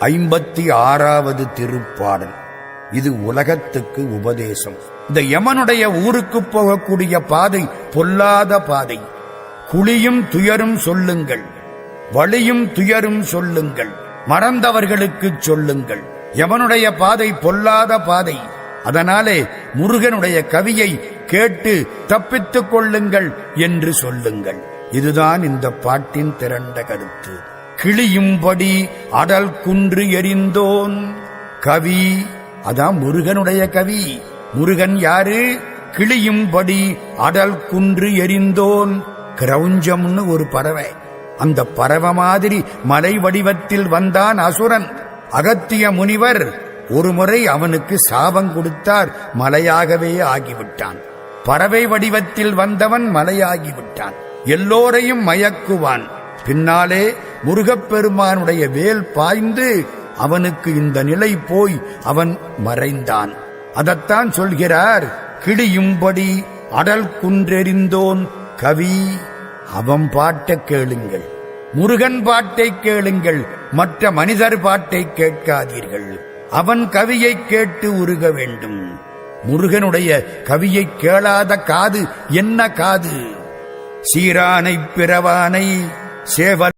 ஐம்பத்தி ஆறாவது திருப்பாடல். இது உலகத்துக்கு உபதேசம். இந்த யமனுடைய ஊருக்கு போகக்கூடிய பாதை பொல்லாத பாதை. குழியும் துயரும் சொல்லுங்கள். வழியும் துயரும் சொல்லுங்கள். மறந்தவர்களுக்கு சொல்லுங்கள். யமனுடைய பாதை பொல்லாத பாதை. அதனாலே முருகனுடைய கவியை கேட்டு தப்பித்துக் கொள்ளுங்கள் என்று சொல்லுங்கள். இதுதான் இந்த பாட்டின் திரண்ட கருத்து. கிளியும்படி அடல் குன்று எரிந்தோன். கவி அதான் முருகனுடைய கவி. முருகன் யாரு? கிளியும்படி அடல் குன்று எரிந்தோன். கிரௌஞ்சம்னு ஒரு பறவை. அந்த பறவை மாதிரி மலை வடிவத்தில் வந்தான் அசுரன். அகத்திய முனிவர் ஒருமுறை அவனுக்கு சாபம் கொடுத்தார் மலையாகவே ஆகிவிட்டான். பறவை வடிவத்தில் வந்தவன் மலையாகிவிட்டான். எல்லோரையும் மயக்குவான். பின்னாலே முருகப்பெருமானுடைய வேல் பாய்ந்து அவனுக்கு இந்த நிலை போய் அவன் மறைந்தான். அதத்தான் சொல்கிறார் கிடியும்படி அடல் குன்றெறிந்தோன் கவி அவன் பாட்டை கேளுங்கள். முருகன் பாட்டை கேளுங்கள் மற்ற மனிதர் பாட்டை கேட்காதீர்கள். அவன் கவியை கேட்டு உருக வேண்டும். முருகனுடைய கவியை கேளாத காது என்ன காது? சீரானை பிறவானை சேவல்